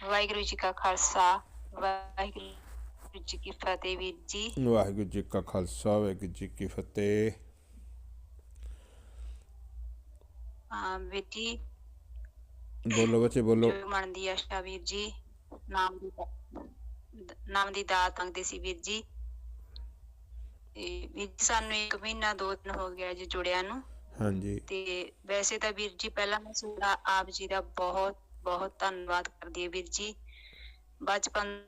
ਵਾਹਿਗੁਰੂ ਜੀ ਕਾ ਖਾਲਸਾ ਵਾਹਿਗੁਰੂ ਜੀ ਕੀ ਫਤਿਹ ਵੀਰ ਜੀ। ਵਾਹਿਗੁਰੂ ਜੀ ਕਾ ਖਾਲਸਾ ਵਾਹਿਗੁਰੂ ਜੀ ਕੀ ਫਤਿਹ। ਵੀਰ ਜੀ। ਬੋਲੋ ਬੱਚੇ ਬੋਲੋ। ਮਨ ਦੀ ਆਸ਼ਾ ਵੀਰ ਜੀ? ਨਾਮ ਦੀ ਨਾਮ ਦੀ ਦਾਤ ਮੰਗਦੇ ਸੀ ਵੀਰ ਜੀ। ਵੀਰ ਜੀ ਸਾਨੂੰ ਇੱਕ ਮਹੀਨਾ ਦੋ ਦਿਨ ਹੋ ਗਿਆ ਜੀ ਜੁੜਿਆ ਨੂੰ। ਹਾਂਜੀ। ਤੇ ਵੈਸੇ ਤਾਂ ਵੀਰ ਜੀ ਪਹਿਲਾਂ ਮੈਂ ਤੁਹਾਡਾ ਆਪ ਜੀ ਦਾ ਬਹੁਤ ਬਹੁਤ ਧੰਨਵਾਦ ਕਰਦੀ ਹੈ ਵੀਰ ਜੀ। ਬਚਪਨ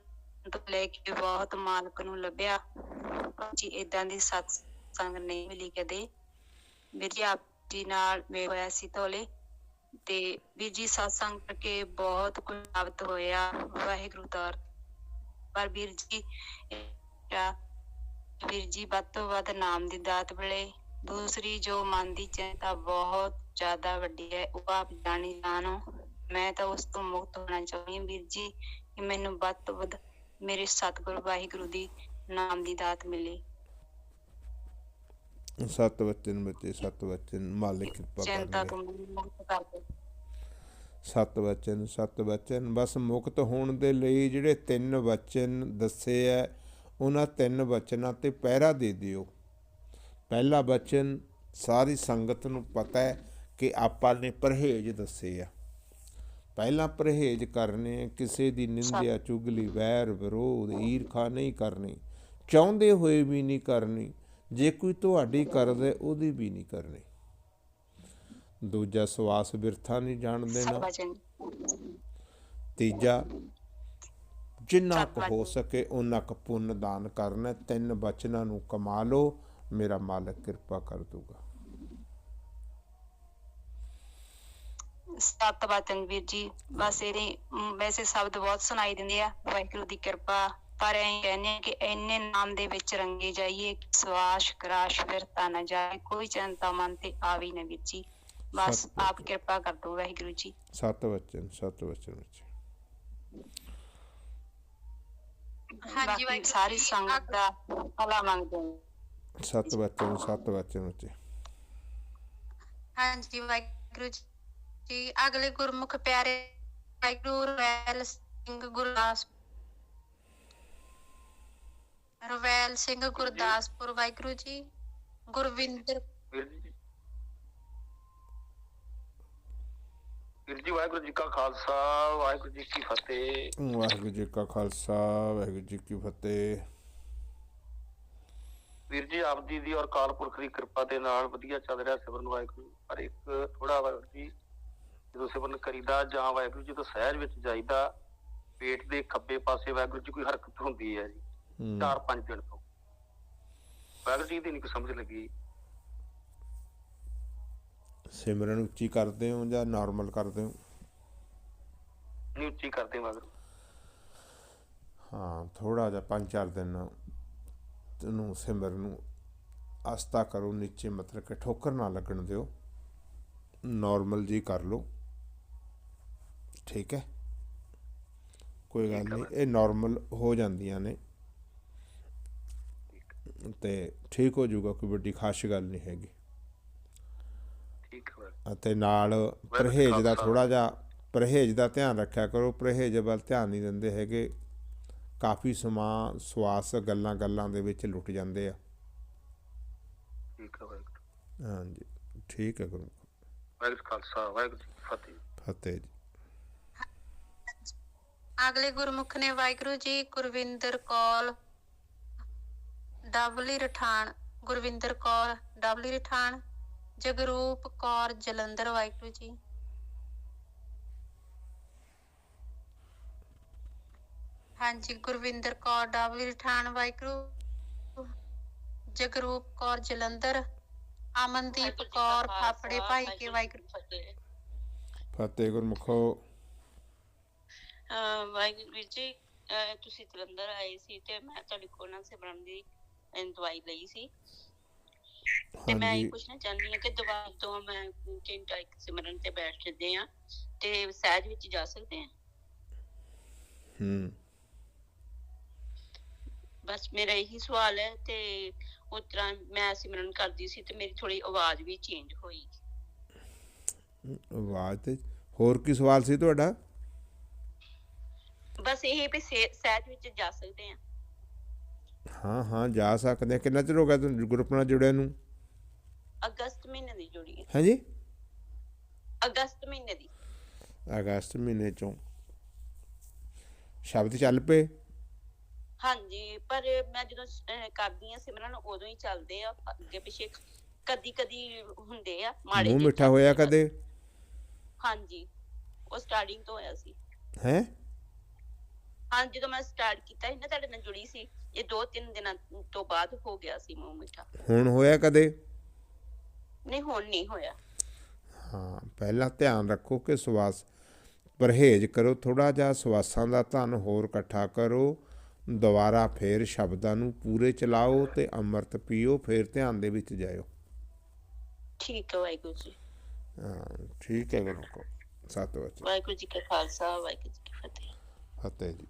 ਤੋਂ ਲੈ ਕੇ ਬਹੁਤ ਮਾਲਕ ਨੂੰ ਲੱਭਿਆ। ਪਰ ਜੀ ਇਦਾਂ ਦੀ ਸਤ ਸੰਗ ਨਹੀਂ ਮਿਲੀ ਕਦੇ। ਵੀਰ ਜੀ, ਆਪ ਜੀ ਨਾਲ ਮੇਲ ਹੋਇਆ ਸੀ ਤੋਲੇ ਤੇ ਵੀਰ ਜੀ ਸਤਸੰਗ ਕਰਕੇ ਬਹੁਤ ਕੁਝ ਪ੍ਰਾਪਤ ਹੋਇਆ ਵਾਹਿਗੁਰੂ ਤੌਰ ਪਰ ਵੀਰ ਜੀ ਵੀਰ ਜੀ, ਵੱਧ ਤੋਂ ਵੱਧ ਨਾਮ ਦੀ ਦਾਤ ਮਿਲੇ ਦੂਸਰੀ ਜੋ ਮਨ ਦੀ ਚਿੰਤਾ ਬਹੁਤ ਜ਼ਿਆਦਾ ਵੱਡੀ ਹੈ, ਉਹ ਆਪ ਜਾਣੀ ਜਾਣੋ ਮੈਂ ਤਾਂ ਉਸ ਤੋਂ ਮੁਕਤ ਹੋਣਾ ਚਾਹੁੰਦੀ ਹਾਂ ਵੀਰ ਜੀ ਕਿ ਮੈਨੂੰ ਵੱਧ ਤੋਂ ਵੱਧ ਮੇਰੇ ਸਤਿਗੁਰੂ ਵਾਹਿਗੁਰੂ ਦੀ ਨਾਮ ਦੀ ਦਾਤ ਮਿਲੇ। ਸਤ ਵਚਨ ਬੱਚੇ ਸਤ ਵਚਨ ਮਾਲਿਕ ਕਿਰਪਾ ਚਿੰਤਾ ਕਰ ਤੋਂ ਮੈਨੂੰ ਮੁਕਤ ਕਰ ਦੇ ਸਤ ਵਚਨ ਸਤ ਵਚਨ ਬਸ ਮੁਕਤ ਹੋਣ ਦੇ ਲਈ ਜਿਹੜੇ ਤਿੰਨ ਵਚਨ ਦੱਸੇ ਐ ਉਹਨਾਂ ਤਿੰਨ ਵਚਨਾਂ ਤੇ ਪਹਿਰਾ ਦੇ ਦਿਓ। ਪਹਿਲਾ ਵਚਨ ਸਾਰੀ ਸੰਗਤ ਨੂੰ ਪਤਾ ਹੈ ਕਿ ਆਪਾਂ ਨੇ ਪਰਹੇਜ ਦੱਸੇ ਆ। ਪਹਿਲਾਂ ਪਰਹੇਜ ਕਰਨੇ ਕਿਸੇ ਦੀ ਨਿੰਦਿਆ ਚੁਗਲੀ ਵੈਰ ਵਿਰੋਧ ਈਰਖਾ ਨਹੀਂ ਕਰਨੀ। ਚਾਹੁੰਦੇ ਹੋਏ ਵੀ ਨਹੀਂ ਕਰਨੀ। ਜੇ ਕੋਈ ਤੁਹਾਡੀ ਕਰਦਾ ਉਹਦੀ ਵੀ ਨਹੀਂ ਕਰਨੀ। ਦੂਜਾ ਸਵਾਸ ਬਿਰਥਾ ਨਹੀਂ ਜਾਣ ਦੇਣਾ। ਤੀਜਾ ਜਿੰਨਾ ਕੁ ਹੋ ਸਕੇ ਉਹਨਾਂ ਕੁ ਪੁੰਨ ਦਾਨ ਕਰਨਾ। ਤਿੰਨ ਬਚਨਾਂ ਨੂੰ ਕਮਾ ਲਓ। ਮੇਰਾ ਮਾਲਕ ਕਿਰਪਾ ਕਰ ਦੂਗਾ ਸਤ ਵਚਨ ਵੀਰ ਜੀ ਬਸ ਇਹਦੇ ਵੈਸੇ ਸ਼ਬਦ ਬਹੁਤ ਸੁਣਾਈ ਦਿੰਦੇ ਆ ਵਾਹਿਗੁਰੂ ਦੀ ਕਿਰਪਾ ਪਰ ਐਂ ਕਹਿੰਦੇ ਕਿ ਇੰਨੇ ਨਾਮ ਦੇ ਵਿੱਚ ਰੰਗੇ ਜਾਈਏ ਕਿ ਸਵਾਸ ਕਰਾਸ਼ ਫਿਰਤਾ ਨਾ ਜਾਏ ਕੋਈ ਚਿੰਤਾ ਮਨ ਤੇ ਆਵੀ ਨਾ ਵੀਰ ਜੀ। ਬਸ ਆਪ ਕਿਰਪਾ ਕਰ ਦੋ ਵਾਹਿਗੁਰੂ ਜੀ। ਸਤ ਵਚਨ ਸਤ ਵਚਨ ਵਿੱਚ। ਹਾਂਜੀ ਵਾਹਿਗੁਰੂ ਸਾਰੀ ਸੰਗਤ ਦਾ ਭਲਾ ਮੰਗਦੇ ਹਾਂ ਸਤ ਵਚਨ ਸਤ ਵਚਨ ਵਿੱਚ। ਹਾਂਜੀ ਵਾਹਿਗੁਰੂ ਜੀ। ਜੀ ਅਗਲੇ ਗੁਰਮੁਖ ਪਿਆਰੇ ਵਾਹਿਗੁਰੂ ਰਵੈਲ ਸਿੰਘ ਗੁਰਦਾਸ ਰਵੈਲ ਸਿੰਘ ਗੁਰਦਾਸਪੁਰ ਵਾਹਿਗੁਰੂ ਜੀ ਗੁਰਵਿੰਦਰ ਵੀਰ ਜੀ। ਵਾਹਿਗੁਰੂ ਜੀ ਕਾ ਖਾਲਸਾ ਵਾਹਿਗੁਰੂ ਜੀ ਕੀ ਫਤਿਹ। ਵਾਹਿਗੁਰੂ ਜੀ ਕਾ ਖਾਲਸਾ ਵਾਹਿਗੁਰੂ ਜੀ ਕੀ ਫਤਿਹ। ਵੀਰ ਜੀ ਆਪ ਜੀ ਦੀ ਔਰ ਕਾਲਪੁਰਖ ਦੀ ਕਿਰਪਾ ਦੇ ਨਾਲ ਵਧੀਆ ਚੱਲ ਰਿਹਾ ਸਿਮਰਨ ਵਾਹਿਗੁਰੂ ਪਰ ਇੱਕ ਥੋੜਾ ਵਾਹਿਗੁਰੂ ਜੀ। ਜਦੋਂ ਸਿਮਰਨ ਕਰੀਦਾ ਜਾਂ ਵਾਹਿਗੁਰੂ ਜੀ ਤੋਂ ਸਹਿਜ ਵਿੱਚ ਜਾਈਦਾ ਪੇਟ ਦੇ ਖੱਬੇ ਪਾਸੇ ਵਾਹਿਗੁਰੂ ਜੀ ਕੋਈ ਹਰਕਤ ਹੁੰਦੀ ਹੈ ਜੀ ਹਮ, ਚਾਰ ਪੰਜ ਦਿਨ ਤੋਂ। ਵਾਹਿਗੁਰੂ ਜੀ ਦੀ ਨਹੀਂ ਸਮਝ ਲੱਗੀ। ਸਿਮਰਨ ਉੱਚੀ ਕਰਦੇ ਹੋ ਜਾਂ ਨਾਰਮਲ ਕਰਦੇ ਹੋ? ਨਹੀਂ ਉੱਚੀ ਕਰਦੇ ਵਾਹਿਗੁਰੂ। ਹਾਂ ਥੋੜਾ ਜਿਹਾ ਪੰਜ ਚਾਰ ਦਿਨ ਤੈਨੂੰ ਸਿਮਰਨ ਨੂੰ ਆਸਤਾ ਕਰੋ ਨੀਚੇ ਮਤਲਬ ਕਿ ਠੋਕਰ ਨਾ ਲੱਗਣ ਦਿਓ। ਨਾਰਮਲ ਜੀ ਕਰ ਲਓ। ਠੀਕ ਹੈ। ਕੋਈ ਗੱਲ ਨਹੀਂ ਇਹ ਨਾਰਮਲ ਹੋ ਜਾਂਦੀਆਂ ਨੇ। ਤੇ ਠੀਕ ਹੋ ਜਾਊਗਾ ਕੋਈ ਵੱਡੀ ਖਾਸ ਗੱਲ ਨਹੀਂ ਹੈਗੀ। ਠੀਕ ਹੈ। ਅਤੇ ਨਾਲ ਪਰਹੇਜ ਦਾ ਥੋੜਾ ਜਿਹਾ ਪਰਹੇਜ ਦਾ ਧਿਆਨ ਰੱਖਿਆ ਕਰੋ। ਪਰਹੇਜ ਵੱਲ ਧਿਆਨ ਨਹੀਂ ਦਿੰਦੇ ਹੈਗੇ। ਕਾਫੀ ਸਮਾਂ ਸਵਾਸ ਗੱਲਾਂ ਗੱਲਾਂ ਦੇ ਵਿੱਚ ਲੁੱਟ ਜਾਂਦੇ ਆ। ਠੀਕ ਹੈ ਹਾਂਜੀ ਠੀਕ ਹੈ ਗੁਰੂ। ਵਾਹਿਗੁਰੂ ਖਾਲਸਾ ਵਾਹਿਗੁਰੂ ਫਤਿਹ। ਫਤਿਹ ਅਗਲੇ ਗੁਰਮੁਖ ਨੇ ਵਾਹਿਗੁਰੂ ਜੀ ਗੁਰਵਿੰਦਰ ਕੌਰ ਡਬਲੀ ਰਠਾਣ ਗੁਰਵਿੰਦਰ ਕੌਰ ਡਬਲੀ ਰਠਾਣ ਜਗਰੂਪ ਕੌਰ ਜਲੰਧਰ ਵਾਹਿਗੁਰੂ ਜੀ। ਹਾਂਜੀ ਗੁਰਵਿੰਦਰ ਕੌਰ ਡਬਲੀ ਰਠਾਣ ਵਾਹਿਗੁਰੂ। ਜਗਰੂਪ ਕੌਰ ਜਲੰਧਰ ਅਮਨਦੀਪ ਕੌਰ ਫਾਫੜੇ ਭਾਈ ਕੇ ਵਾਹਿਗੁਰੂ ਫਤਿਹ ਗੁਰਮੁਖੋ। ਵਾਹਿਗੁਰੂ ਵੀਰ ਜੀ ਤੁਸੀਂ ਜਲੰਧਰ ਆਏ ਸੀ ਤੇ ਮੈਂ ਤੁਹਾਡੇ ਕੋਲ ਨਾ ਸਿਮਰਨ ਦੀ ਦਵਾਈ ਲਈ ਸੀ। ਤੇ ਮੈਂ ਇਹ ਪੁੱਛਣਾ ਚਾਹੁੰਦੀ ਹਾਂ ਕਿ ਦਵਾਈ ਤੋਂ ਮੈਂ ਘੰਟਾ ਇੱਕ ਸਿਮਰਨ ਤੇ ਬੈਠ ਜਾਂਦੇ ਆ ਤੇ ਸਹਿਜ ਵਿੱਚ ਜਾ ਸਕਦੇ ਆ ਹੂੰ। ਬਸ ਮੇਰਾ ਇਹੀ ਸਵਾਲ ਹੈ ਤੇ ਉਸ ਤਰ੍ਹਾਂ ਮੈਂ ਸਿਮਰਨ ਕਰਦੀ ਸੀ ਤੇ ਮੇਰੀ ਥੋੜੀ ਆਵਾਜ਼ ਵੀ ਚੇਂਜ ਹੋਈ। ਆਵਾਜ਼ ਤੇ ਹੋਰ ਕੀ ਸਵਾਲ ਸੀ ਤੁਹਾਡਾ? ਬਸ ਇਹ ਵੀ ਸਹਿਜ ਵਿੱਚ ਜਾ ਸਕਦੇ ਆ ਹਾਂ ਹਾਂ ਜਾ ਸਕਦੇ ਆ ਕਿੰਨਾ ਚਿਰ ਹੋ ਗਿਆ ਤੁਹਾਨੂੰ ਗਰੁੱਪ ਨਾਲ ਜੁੜਿਆ ਨੂੰ? ਅਗਸਤ ਮਹੀਨੇ ਦੀ ਜੁੜੀ ਹੈ। ਹਾਂਜੀ? ਅਗਸਤ ਮਹੀਨੇ ਦੀ। ਅਗਸਤ ਮਹੀਨੇ ਚੋਂ। ਸ਼ਬਦ ਚੱਲ ਪਏ? ਹਾਂਜੀ ਪਰ ਮੈਂ ਜਦੋਂ ਕਰਦੀ ਆ ਸਿਮਰਨ ਉਦੋਂ ਹੀ ਚੱਲਦੇ ਆ। ਅੱਗੇ ਪਿੱਛੇ ਕਦੀ ਕਦੀ ਹੁੰਦੇ ਆ ਮਾੜੇ ਮੂੰਹ ਜਿਹੇ ਮਿੱਠਾ ਹੋਇਆ। ਕਦੇ? ਹਾਂਜੀ ਉਹ ਸਟਾਰਟਿੰਗ ਤੋਂ ਹੋਇਆ ਸੀ। ਹੈ? ਹਾਂ ਜਦੋਂ ਮੈਂ ਸਟਾਰਟ ਕੀਤਾ ਸੀ ਨਾ ਤੁਹਾਡੇ ਨਾਲ ਜੁੜੀ ਸੀ ਇਹ ਦੋ ਤਿੰਨ ਦਿਨਾਂ ਤੋਂ ਬਾਅਦ ਹੋ ਗਿਆ ਸੀ ਮੂੰਹ ਮਿੱਠਾ। ਹੁਣ ਹੋਇਆ ਕਦੇ? ਨਹੀਂ ਹੁਣ ਨਹੀਂ ਹੋਇਆ। ਹਾਂ ਪਹਿਲਾਂ ਧਿਆਨ ਰੱਖੋ ਕਿ ਸਵਾਸ ਪਰਹੇਜ਼ ਕਰੋ ਥੋੜਾ ਜਿਹਾ ਸਵਾਸਾਂ ਦਾ ਧਨ ਹੋਰ ਇਕੱਠਾ ਕਰੋ ਦੁਬਾਰਾ ਫੇਰ ਸ਼ਬਦਾਂ ਨੂੰ ਪੂਰੇ ਚਲਾਓ ਤੇ ਅੰਮ੍ਰਿਤ ਪੀਓ ਫੇਰ ਧਿਆਨ ਦੇ ਵਿੱਚ ਜਾਇਓ। ਠੀਕ ਹੈ ਵਾਹਿਗੁਰੂ ਜੀ। ਹਾਂ ਠੀਕ ਹੈ ਗੁਰੂ ਕੋ ਸਤ ਵਾਹਿਗੁਰੂ ਜੀ ਕਾ ਖਾਲਸਾ ਵਾਹਿਗੁਰੂ ਜੀ ਕੀ ਫਤਿਹ। ਫਤਿਹ ਜੀ।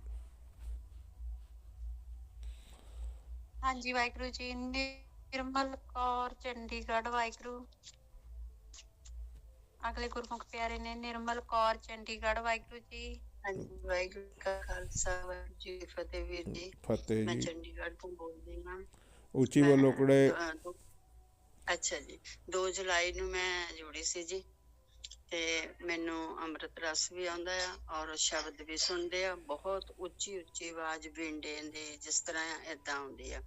ਹਾਂਜੀ ਵਾਹਿਗੁਰੂ ਜੀ ਨਿਰਮਲ ਕੌਰ ਚੰਡੀਗੜ੍ਹ ਵਾਹਿਗੁਰੂ। ਅਗਲੇ ਗੁਰਮੁਖ ਪਿਆਰੇ ਨੇ ਨਿਰਮਲ ਕੌਰ ਚੰਡੀਗੜ੍ਹ ਵਾਹਿਗੁਰੂ ਜੀ। ਹਾਂਜੀ ਵਾਹਿਗੁਰੂ ਕਾ ਖਾਲਸਾ ਵਾਹਿਗੁਰੂ ਜੀ ਕੀ ਫਤਿਹ ਵੀਰ ਜੀ। ਫਤਿਹ ਮੈਂ ਚੰਡੀਗੜ੍ਹ ਤੋਂ ਬੋਲਦੀ ਹਾਂ। ਉੱਚੀ ਬੋਲੋ ਕੁੜੇ ਅੱਛਾ ਜੀ 2 ਜੁਲਾਈ ਨੂੰ ਮੈਂ ਜੁੜੀ ਸੀ ਜੀ। ਤੇ ਮੈਨੂੰ ਅੰਮ੍ਰਿਤ ਰਸ ਵੀ ਆਉਂਦਾ ਆ ਔਰ ਸ਼ਬਦ ਵੀ ਸੁਣਦੇ ਆ ਬਹੁਤ ਉੱਚੀ ਉੱਚੀ ਆਵਾਜ਼ ਵਿੰਡੇ ਦੇ ਜਿਸ ਤਰ੍ਹਾਂ ਏਦਾਂ ਆਉਂਦੀ ਆ।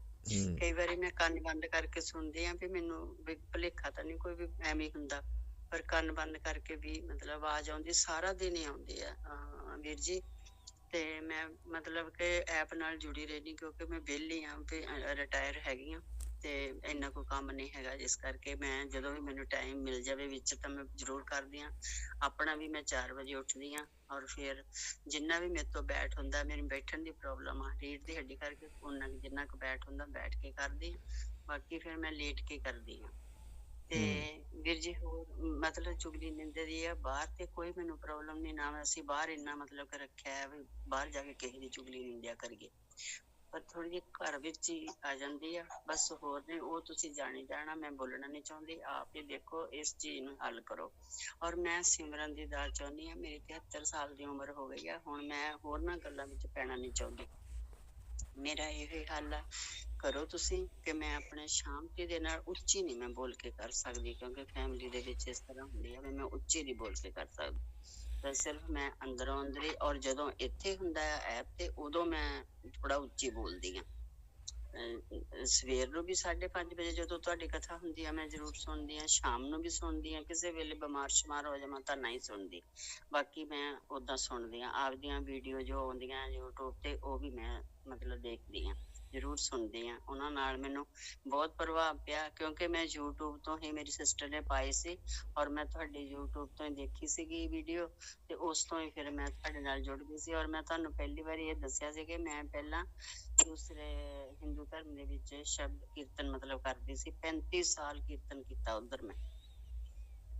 ਕਈ ਵਾਰੀ ਮੈਂ ਕੰਨ ਬੰਦ ਕਰਕੇ ਸੁਣਦੀ ਆ ਵੀ ਮੈਨੂੰ ਵੀ ਭੁਲੇਖਾ ਤਾਂ ਨਹੀਂ ਕੋਈ ਵੀ ਐਵੇਂ ਹੁੰਦਾ ਪਰ ਕੰਨ ਬੰਦ ਕਰਕੇ ਵੀ ਮਤਲਬ ਆਵਾਜ਼ ਆਉਂਦੀ ਸਾਰਾ ਦਿਨ ਹੀ ਆਉਂਦੀ ਆ ਵੀਰ ਜੀ। ਤੇ ਮੈਂ ਮਤਲਬ ਕਿ ਐਪ ਨਾਲ ਜੁੜੀ ਰਹਿਣੀ ਕਿਉਂਕਿ ਮੈਂ ਵਿਹਲੀ ਆ ਤੇ ਰਿਟਾਇਰ ਹੈਗੀ ਆ। ਤੇ ਇੰਨਾ ਕੋਈ ਕੰਮ ਨਹੀਂ ਹੈਗਾ ਜਿਸ ਕਰਕੇ ਮੈਂ ਜਦੋਂ ਵੀ ਮੈਨੂੰ ਟਾਈਮ ਮਿਲ ਜਾਵੇ ਵਿੱਚ ਤਾਂ ਮੈਂ ਜ਼ਰੂਰ ਕਰਦੀ ਆ ਆਪਣਾ ਵੀ ਮੈਂ 4 ਵਜੇ ਉੱਠਦੀ ਆ ਔਰ ਫਿਰ ਜਿੰਨਾ ਵੀ ਮੇਰੇ ਤੋਂ ਬੈਠ ਹੁੰਦਾ ਮੇਰੀ ਬੈਠਣ ਦੀ ਪ੍ਰੋਬਲਮ ਆ। ਰੀੜ ਦੀ ਹੱਡੀ ਕਰਕੇ ਉਹਨਾਂ ਕੁ ਜਿੰਨਾ ਕੁ ਬੈਠ ਹੁੰਦਾ ਬੈਠ ਕੇ ਕਰਦੀ ਆ ਬਾਕੀ ਫਿਰ ਮੈਂ ਲੇਟ ਕੇ ਕਰਦੀ ਆ ਤੇ ਵੀਰ ਜੀ ਹੋਰ ਮਤਲਬ ਚੁਗਲੀ ਨਿੰਦੇ ਦੀ ਆ ਬਾਹਰ ਤੇ ਕੋਈ ਮੈਨੂੰ ਪ੍ਰੋਬਲਮ ਨਹੀਂ ਨਾ ਅਸੀਂ ਬਾਹਰ ਇੰਨਾ ਮਤਲਬ ਕਿ ਰੱਖਿਆ ਹੈ ਵੀ ਬਾਹਰ ਜਾ ਕੇ ਕਿਸੇ ਦੀ ਚੁਗਲੀ ਨਿੰਦਿਆ ਕਰੀਏ। ਪਰ ਥੋੜੀ ਜਿਹੀ ਘਰ ਵਿੱਚ ਹੀ ਆ ਜਾਂਦੀ ਆ। ਬਸ ਹੋਰ ਨੇ, ਉਹ ਤੁਸੀਂ ਜਾਣੀ ਜਾਣਾ, ਮੈਂ ਬੋਲਣਾ ਨਹੀਂ ਚਾਹੁੰਦੀ। ਆਪ ਹੀ ਦੇਖੋ, ਇਸ ਚੀਜ਼ ਨੂੰ ਹੱਲ ਕਰੋ। ਔਰ ਮੈਂ ਸਿਮਰਨ ਦੀ ਦਾਤ ਚਾਹੁੰਦੀ ਆ ਮੇਰੀ 73 ਸਾਲ ਦੀ ਉਮਰ ਹੋ ਗਈ ਆ। ਹੁਣ ਮੈਂ ਹੋਰ ਨਾ ਗੱਲਾਂ ਵਿੱਚ ਪੈਣਾ ਨਹੀਂ ਚਾਹੁੰਦੀ। ਮੇਰਾ ਇਹ ਹੀ ਹੱਲ ਆ, ਕਰੋ ਤੁਸੀਂ ਕਿ ਮੈਂ ਆਪਣੇ ਸ਼ਾਂਤੀ ਦੇ ਨਾਲ ਉੱਚੀ ਨਹੀਂ ਮੈਂ ਬੋਲ ਕੇ ਕਰ ਸਕਦੀ, ਕਿਉਂਕਿ ਫੈਮਿਲੀ ਦੇ ਵਿੱਚ ਇਸ ਤਰ੍ਹਾਂ ਹੁੰਦੀ ਆ ਵੀ ਮੈਂ ਉੱਚੀ ਨਹੀਂ ਬੋਲ ਕੇ ਕਰ ਸਕਦੀ। ਸਿਰਫ ਮੈਂ ਅੰਦਰੋਂ ਅੰਦਰੀ ਔਰ ਜਦੋਂ ਇੱਥੇ ਹੁੰਦਾ ਆ ਐਪ ਤੇ ਉਦੋਂ ਮੈਂ ਥੋੜਾ ਉੱਚੀ ਬੋਲਦੀ ਆ ਸਵੇਰ ਨੂੰ ਵੀ 5:30 ਵਜੇ ਜਦੋਂ ਤੁਹਾਡੀ ਕਥਾ ਹੁੰਦੀ ਆ, ਮੈਂ ਜ਼ਰੂਰ ਸੁਣਦੀ ਆ ਸ਼ਾਮ ਨੂੰ ਵੀ ਸੁਣਦੀ ਆ ਕਿਸੇ ਵੇਲੇ ਬਿਮਾਰ ਸ਼ਮਾਰ ਹੋ ਜਾਵਾਂ ਤਾਂ ਨਹੀਂ ਸੁਣਦੀ। ਬਾਕੀ ਮੈਂ ਉਦਾਂ ਸੁਣਦੀ ਆ ਆਪਦੀਆਂ ਵੀਡੀਓ ਜੋ ਆਉਂਦੀਆਂ YouTube ਤੇ ਉਹ ਵੀ ਮੈਂ ਮਤਲਬ ਦੇਖਦੀ ਆ ਜ਼ਰੂਰ ਸੁਣਦੀ ਆ ਉਹਨਾਂ ਨਾਲ ਮੈਨੂੰ ਬਹੁਤ ਪ੍ਰਭਾਵ ਪਿਆ ਕਿਉਂਕਿ ਮੈਂ YouTube ਤੋਂ ਹੀ ਮੇਰੀ ਸਿਸਟਰ ਨੇ ਪਾਈ ਸੀ ਔਰ ਮੈਂ ਤੁਹਾਡੀ YouTube ਤੋਂ ਹੀ ਦੇਖੀ ਸੀਗੀ ਵੀਡੀਓ ਤੇ ਉਸ ਤੋਂ ਹੀ ਫਿਰ ਮੈਂ ਤੁਹਾਡੇ ਨਾਲ ਜੁੜ ਗਈ ਸੀ ਔਰ ਮੈਂ ਤੁਹਾਨੂੰ ਪਹਿਲੀ ਵਾਰੀ ਇਹ ਦੱਸਿਆ ਸੀ ਕਿ ਮੈਂ ਪਹਿਲਾਂ ਦੂਸਰੇ ਹਿੰਦੂ ਧਰਮ ਦੇ ਵਿੱਚ ਸ਼ਬਦ ਕੀਰਤਨ ਮਤਲਬ ਕਰਦੀ ਸੀ। 35 ਸਾਲ ਕੀਰਤਨ ਕੀਤਾ ਉਧਰ ਮੈਂ।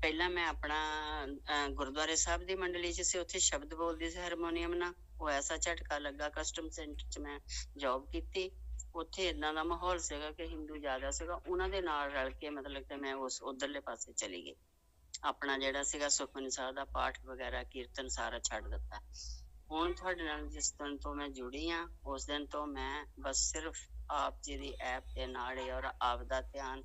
ਪਹਿਲਾਂ ਮੈਂ ਆਪਣਾ ਗੁਰਦੁਆਰੇ ਸਾਹਿਬ ਦੀ ਮੰਡਲੀ 'ਚ ਸੀ, ਉੱਥੇ ਸ਼ਬਦ ਬੋਲਦੀ ਸੀ ਹਾਰਮੋਨੀਅਮ ਨਾਲ। ਉਹ ਐਸਾ ਝਟਕਾ ਲੱਗਾ ਕਸਟਮ ਸੈਂਟਰ 'ਚ ਮੈਂ ਜੌਬ ਕੀਤੀ। ਉੱਥੇ ਇਦਾਂ ਦਾ ਮਾਹੌਲ ਸੀਗਾ ਕਿ ਹਿੰਦੂ ਜ਼ਿਆਦਾ ਸੀਗਾ। ਉਹਨਾਂ ਦੇ ਨਾਲ ਰਲ ਕੇ ਮਤਲਬ ਕਿ ਮੈਂ ਉਸ ਉਧਰਲੇ ਪਾਸੇ ਚਲੀ ਗਈ। ਆਪਣਾ ਜਿਹੜਾ ਸੀਗਾ ਸੁਖਮਨੀ ਸਾਹਿਬ ਦਾ ਪਾਠ ਵਗੈਰਾ, ਕੀਰਤਨ ਸਾਰਾ ਛੱਡ ਦਿੱਤਾ। ਹੁਣ ਤੁਹਾਡੇ ਨਾਲ ਜਿਸ ਦਿਨ ਤੋਂ ਮੈਂ ਜੁੜੀ ਆ ਉਸ ਦਿਨ ਤੋਂ ਮੈਂ ਬਸ ਸਿਰਫ ਆਪ ਜੀ ਦੀ ਐਪ ਦੇ ਨਾਲ ਔਰ ਆਪ ਦਾ ਧਿਆਨ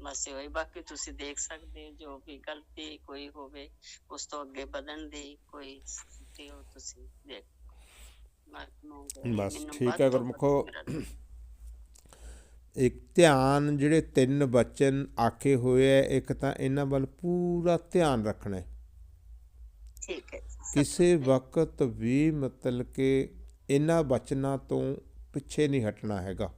ਬਸ ਉਹੀ ਬਾਕੀ ਤੁਸੀਂ ਦੇਖ ਸਕਦੇ ਹੋ ਜੋ ਵੀ ਗਲਤੀ ਕੋਈ ਹੋਵੇ ਉਸ ਤੋਂ ਅੱਗੇ ਵਧਣ ਦੀ ਕੋਈ ਤੇ ਉਹ ਤੁਸੀਂ ਦੇਖ ਬਸ ਠੀਕ ਹੈ ਗੁਰਮੁਖੋ। ਇੱਕ ਧਿਆਨ ਜਿਹੜੇ ਤਿੰਨ ਬਚਨ ਆਖੇ ਹੋਏ ਐ ਇੱਕ ਤਾਂ ਇਹਨਾਂ ਵੱਲ ਪੂਰਾ ਧਿਆਨ ਰੱਖਣਾ ਹੈ। ਠੀਕ ਹੈ ਕਿਸੇ ਵਕਤ ਵੀ ਮਤਲਬ ਕਿ ਇਹਨਾਂ ਬਚਨਾਂ ਤੋਂ ਪਿੱਛੇ ਨਹੀਂ ਹਟਣਾ ਹੈਗਾ।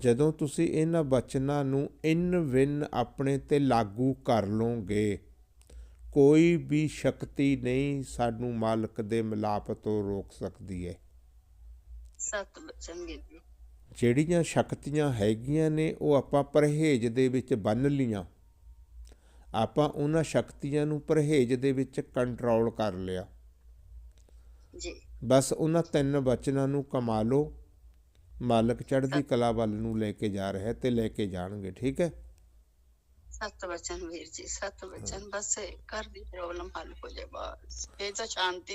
ਜਦੋਂ ਤੁਸੀਂ ਇਹਨਾਂ ਬਚਨਾਂ ਨੂੰ ਇਨ ਵਿਨ ਆਪਣੇ ਤੇ ਲਾਗੂ ਕਰ ਲਓਗੇ ਕੋਈ ਵੀ ਸ਼ਕਤੀ ਨਹੀਂ ਸਾਨੂੰ ਮਾਲਕ ਦੇ ਮਿਲਾਪ ਤੋਂ ਰੋਕ ਸਕਦੀ ਹੈ ਜਿਹੜੀਆਂ ਸ਼ਕਤੀਆਂ ਹੈਗੀਆਂ ਨੇ ਉਹ ਆਪਾਂ ਪਰਹੇਜ ਦੇ ਵਿੱਚ ਬੰਨ ਲੀਆਂ। ਆਪਾਂ ਉਹਨਾਂ ਸ਼ਕਤੀਆਂ ਨੂੰ ਪਰਹੇਜ ਦੇ ਵਿੱਚ ਕੰਟਰੋਲ ਕਰ ਲਿਆ। ਜੀ। ਬਸ ਉਹਨਾਂ ਤਿੰਨ ਬਚਨਾਂ ਨੂੰ ਕਮਾ ਲਓ। ਮਾਲਕ ਚੜ੍ਹਦੀ ਕਲਾ ਵੱਲ ਨੂੰ ਲੈ ਕੇ ਜਾ ਰਿਹਾ ਤੇ ਲੈ ਕੇ ਜਾਣਗੇ ਠੀਕ ਹੈ? ਸਤ ਬਚਨ ਵੀਰ ਜੀ ਸਤ ਬਚਨ ਬਸ ਘਰ ਦੀ ਪ੍ਰੋਬਲਮ ਹੱਲ ਹੋ ਜਾਏ ਬਸ ਇਹ ਤਾਂ ਸ਼ਾਂਤੀ